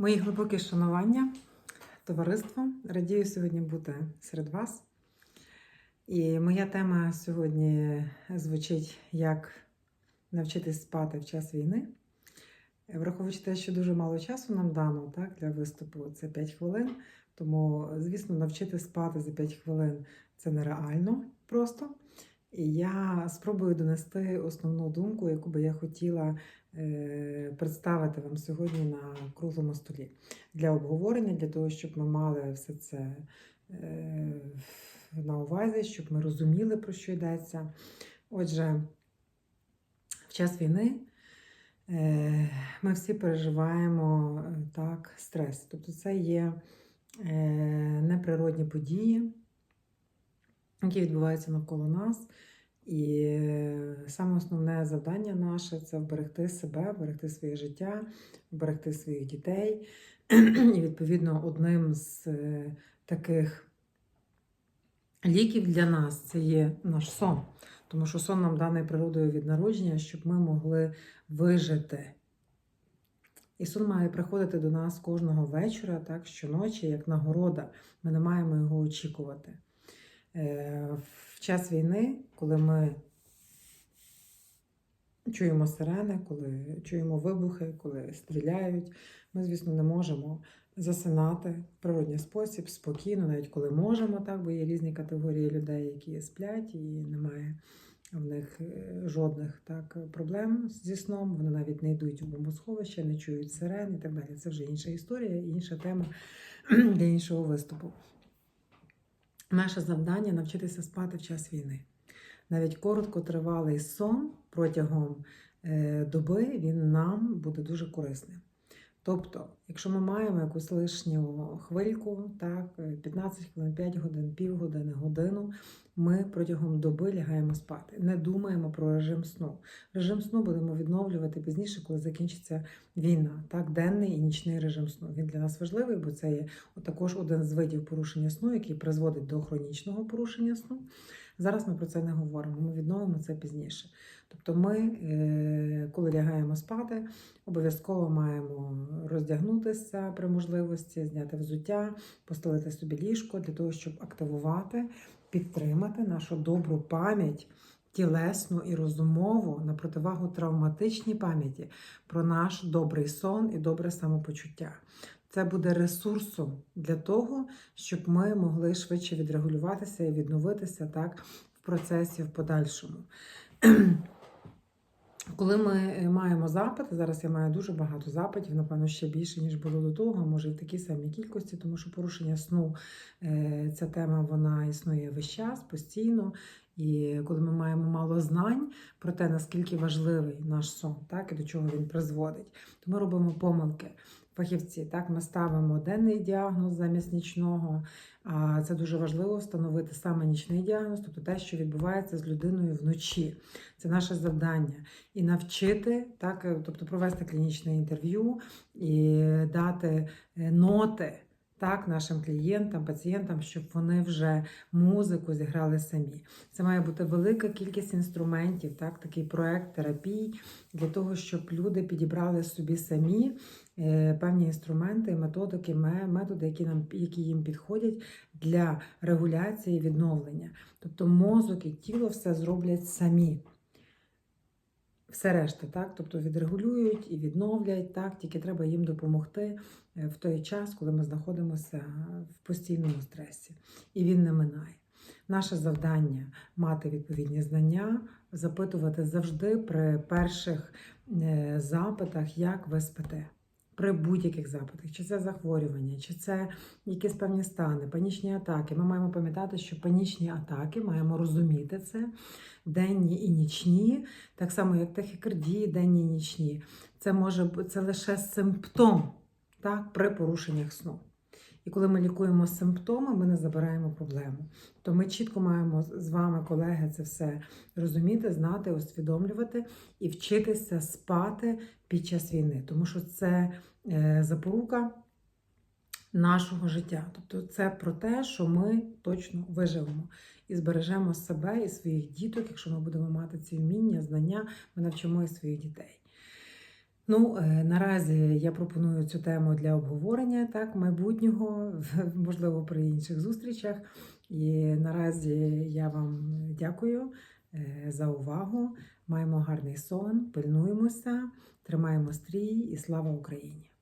Мої глибокі шанування, товариство. Радію сьогодні бути серед вас. І моя тема сьогодні звучить як навчитись спати в час війни. Враховуючи те, що дуже мало часу нам дано так, для виступу, це 5 хвилин. Тому, звісно, навчити спати за 5 хвилин це нереально просто. І я спробую донести основну думку, яку би я хотіла представити вам сьогодні на круглому столі для обговорення, для того, щоб ми мали все це е, на увазі, щоб ми розуміли, про що йдеться. Отже, в час війни е, ми всі переживаємо е, так, стрес. Тобто це є е, неприродні події, які відбуваються навколо нас. І е, саме основне завдання наше це вберегти себе, вберегти своє життя, вберегти своїх дітей. І, відповідно, одним з е, таких ліків для нас це є наш сон. Тому що сон нам даний природою від народження, щоб ми могли вижити. І сон має приходити до нас кожного вечора, так, щоночі, як нагорода. Ми не маємо його очікувати. Е, В час війни, коли ми чуємо сирени, коли чуємо вибухи, коли стріляють, ми, звісно, не можемо засинати в природній спосіб, спокійно, навіть коли можемо, так, бо є різні категорії людей, які сплять, і немає в них е, жодних так, проблем зі сном. Вони навіть не йдуть у бомбосховище, не чують сирен і так далі. Це вже інша історія, інша тема для іншого виступу. Наше завдання навчитися спати в час війни. Навіть короткотривалий сон протягом е, доби він нам буде дуже корисним. Тобто, якщо ми маємо якусь лишню хвильку, так, е, 15 хвилин, 5 годин, півгодини, годину, ми протягом доби лягаємо спати. Не думаємо про режим сну. Режим сну будемо відновлювати пізніше, коли закінчиться війна. Так, денний і нічний режим сну. Він для нас важливий, бо це є також один з видів порушення сну, який призводить до хронічного порушення сну. Зараз ми про це не говоримо, ми відновимо це пізніше. Тобто, ми, е, коли лягаємо спати, обов'язково маємо роздягнутися при можливості, зняти взуття, постелити собі ліжко для того, щоб активувати, підтримати нашу добру пам'ять. Тілесну і розумову на противагу травматичній пам'яті про наш добрий сон і добре самопочуття. Це буде ресурсом для того, щоб ми могли швидше відрегулюватися і відновитися так в процесі в подальшому. Коли ми маємо запити, зараз я маю дуже багато запитів, напевно, ще більше, ніж було до того, може і в такій самій кількості, тому що порушення сну е, ця тема вона існує весь час, постійно. І коли ми маємо мало знань про те, наскільки важливий наш сон, так і до чого він призводить, то ми робимо помилки. Фахівці, так, ми ставимо денний діагноз замість нічного. А це дуже важливо встановити саме нічний діагноз, тобто те, що відбувається з людиною вночі. Це наше завдання. І навчити, так, тобто провести клінічне інтерв'ю і дати е, ноти так, нашим клієнтам, пацієнтам, щоб вони вже музику зіграли самі. Це має бути велика кількість інструментів, так, такий проект терапій для того, щоб люди підібрали собі самі е, певні інструменти, методики, методи, які нам які їм підходять для регуляції відновлення. Тобто мозок і тіло все зроблять самі. Все решта, так, тобто відрегулюють і відновлять, так, тільки треба їм допомогти е, в той час, коли ми знаходимося в постійному стресі, і він не минає. Наше завдання мати відповідні знання, запитувати завжди при перших е, запитах, як ви спите. При будь-яких запитах, чи це захворювання, чи це якісь певні стани, панічні атаки. Ми маємо пам'ятати, що панічні атаки маємо розуміти це денні і нічні, так само як тахікардії, денні і нічні. Це може це лише симптом так, при порушеннях сну. І коли ми лікуємо симптоми, ми не забираємо проблему. То ми чітко маємо з вами, колеги, це все розуміти, знати, усвідомлювати і вчитися спати під час війни, тому що це е, запорука нашого життя. Тобто це про те, що ми точно виживемо і збережемо себе і своїх діток, якщо ми будемо мати ці вміння, знання, ми навчимо і своїх дітей. Ну, е, наразі я пропоную цю тему для обговорення так, майбутнього, можливо, при інших зустрічах. І наразі я вам дякую е, за увагу. Маємо гарний сон, пильнуємося, тримаємо стрій і слава Україні!